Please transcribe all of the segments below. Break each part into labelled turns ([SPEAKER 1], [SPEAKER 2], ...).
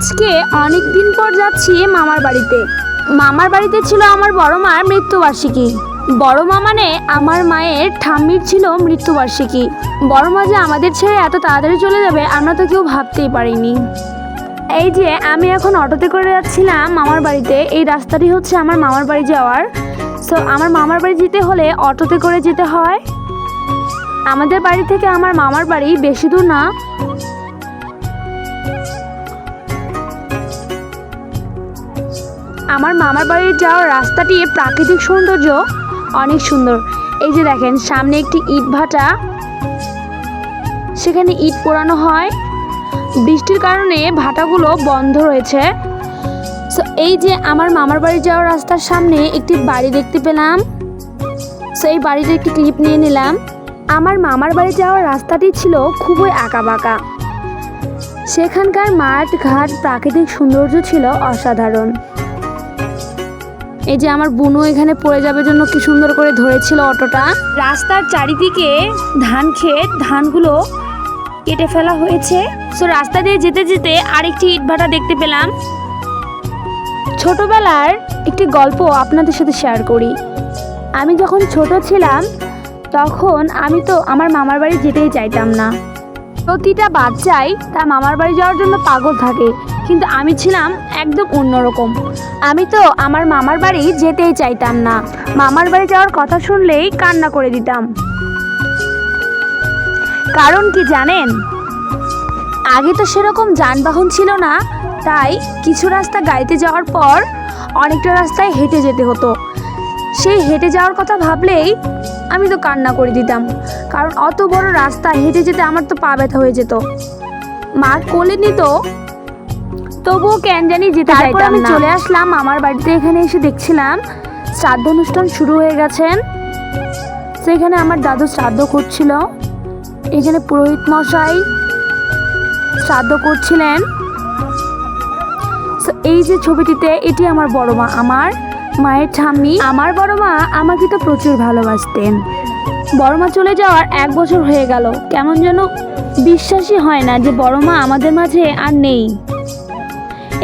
[SPEAKER 1] আজকে অনেক দিন পর যাচ্ছি মামার বাড়িতে। মামার বাড়িতে ছিল আমার বড় মার মৃত্যুবার্ষিকী। বড় মা মানে আমার মায়ের ঠাম্মির ছিল মৃত্যুবার্ষিকী। বড় মা যে আমাদের ছেড়ে এত তাড়াতাড়ি চলে যাবে, আমরা তো কেউ ভাবতেই পারিনি। এই যে, আমি এখন অটোতে করে যাচ্ছিলাম মামার বাড়িতে। এই রাস্তাটি হচ্ছে আমার মামার বাড়ি যাওয়ার। সো আমার মামার বাড়ি যেতে হলে অটোতে করে যেতে হয়। আমাদের বাড়ি থেকে আমার মামার বাড়ি বেশি দূর না। আমার মামার বাড়ির যাওয়ার রাস্তাটি প্রাকৃতিক সৌন্দর্য অনেক সুন্দর। এই যে দেখেন, সামনে একটি ইট ভাটা। সেখানে ইট পোড়ানো হয়। বৃষ্টির কারণে ভাটাগুলো বন্ধ রয়েছে। সো এই যে আমার মামার বাড়ি যাওয়ার রাস্তার সামনে একটি বাড়ি দেখতে পেলাম। সো এই বাড়ির একটি ক্লিপ নিয়ে নিলাম। আমার মামার বাড়ি যাওয়ার রাস্তাটি ছিল খুবই আঁকাবাঁকা। সেখানকার মাঠ, ঘাট, প্রাকৃতিক সৌন্দর্য ছিল অসাধারণ। এই যে আমার বুনু এখানে পড়ে যাবে জন্য কি সুন্দর করে ধরেছিল অটোটা। রাস্তার চারিদিকে ধান ক্ষেত ধানগুলো কেটে ফেলা হয়েছে। সো রাস্তা দিয়ে যেতে যেতে আরেকটি ইটভাটা দেখতে পেলাম। ছোটবেলার একটি গল্প আপনাদের সাথে শেয়ার করি। আমি যখন ছোট ছিলাম তখন আমি তো আমার মামার বাড়ি যেতেই চাইতাম না। প্রতিটা বাচ্চাই তার মামার বাড়ি যাওয়ার জন্য পাগল থাকে। কিন্তু আমি ছিলাম একদম অন্যরকম। আমি তো আমার মামার বাড়ি যেতেই চাইতাম না। মামার বাড়ি যাওয়ার কথা শুনলেই কান্না করে দিতাম। কারণ কি জানেন? আগে তো সেরকম যানবাহন ছিল না, তাই কিছু রাস্তা গাড়িতে যাওয়ার পর অনেকটা রাস্তায় হেঁটে যেতে হতো। সেই হেঁটে যাওয়ার কথা ভাবলেই আমি তো কান্না করে দিতাম, কারণ অত বড় রাস্তা হেঁটে যেতে আমার তো পা ব্যথা হয়ে যেত। মা কোলে নিত তবুও কেন জানি যেতে
[SPEAKER 2] তারপর আমি
[SPEAKER 1] চলে আসলাম আমার বাড়িতে এখানে এসে দেখছিলাম শ্রাদ্ধ অনুষ্ঠান শুরু হয়ে গেছেন সেখানে আমার দাদু শ্রাদ্ধ করছিল। এখানে পুরোহিত মশাই শ্রাদ্ধ করছিলেন। এই যে ছবিটিতে এটি আমার বড় মা আমার মায়ের ঠাম্মি আমার বড় মা আমাকে তো প্রচুর ভালোবাসতেন। বড় মা চলে যাওয়ার এক বছর হয়ে গেল। কেমন যেন বিশ্বাসই হয় না যে বড় মা আমাদের মাঝে আর নেই।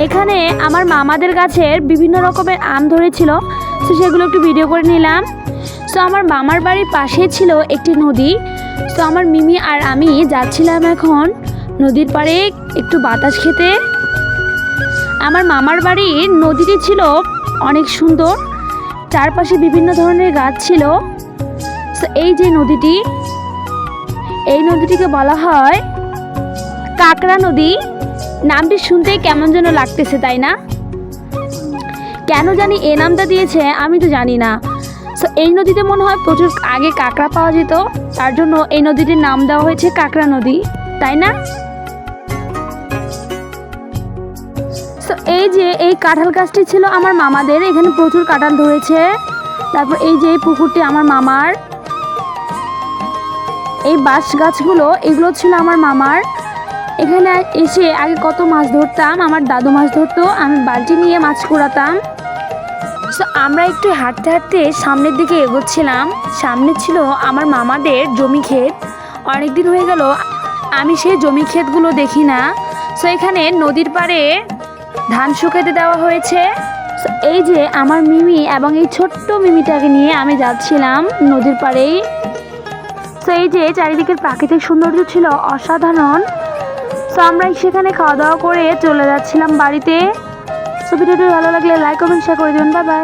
[SPEAKER 1] এখানে আমার মামাদের গাছের বিভিন্ন রকমের আম ধরেছিল, তো সেগুলো একটু ভিডিও করে নিলাম। তো আমার মামার বাড়ির পাশে ছিল একটি নদী, তো আমার মিমি আর আমি যাচ্ছিলাম এখন নদীর পাড়ে একটু বাতাস খেতে। আমার মামার বাড়ির নদীটি ছিল অনেক সুন্দর, চারপাশে বিভিন্ন ধরনের গাছ ছিল। তো এই যে নদীটি, এই নদীটিকে বলা হয় কাকড়া নদী। নামটি শুনতেই কেমন যেন লাগতেছে, তাই না? কেন জানি এ নামটা দিয়েছে আমি তো জানি না। সো এই নদীতে মনে হয় প্রচুর আগে কাঁকড়া পাওয়া যেত, তার জন্য এই নদীটির নাম দেওয়া হয়েছে কাঁকড়া নদী, তাই না? সো এই যে এই কাঁঠাল গাছটি ছিল আমার মামাদের, এখানে প্রচুর কাঁঠাল ধরেছে। তারপর এই যে এই পুকুরটি আমার মামার, এই বাঁশ গাছগুলো, এগুলো ছিল আমার মামার। এখানে এসে আগে কত মাছ ধরতাম, আমার দাদু মাছ ধরতো, আমি বালতি নিয়ে মাছ কুড়াতাম। তো আমরা একটু হাঁটতে হাঁটতে সামনের দিকে এগোচ্ছিলাম। সামনে ছিল আমার মামাদের জমি ক্ষেত। অনেক দিন হয়ে গেল, আমি সেই জমি ক্ষেতগুলো দেখি না। সো এখানে নদীর পাড়ে ধান শুকাতে দেওয়া হয়েছে। এই যে আমার মিমি এবং এই ছোট্ট মিমিটাকে নিয়ে আমি যাচ্ছিলাম নদীর পাড়েই। তো এই যে চারিদিকের প্রাকৃতিক সৌন্দর্য ছিল অসাধারণ। তো আমরা সেখানে খাওয়া দাওয়া করে চলে যাচ্ছিলাম বাড়িতে। সো ভিডিওটি ভালো লাগলে লাইক কমেন্ট শেয়ার করে দেবেন। Bye bye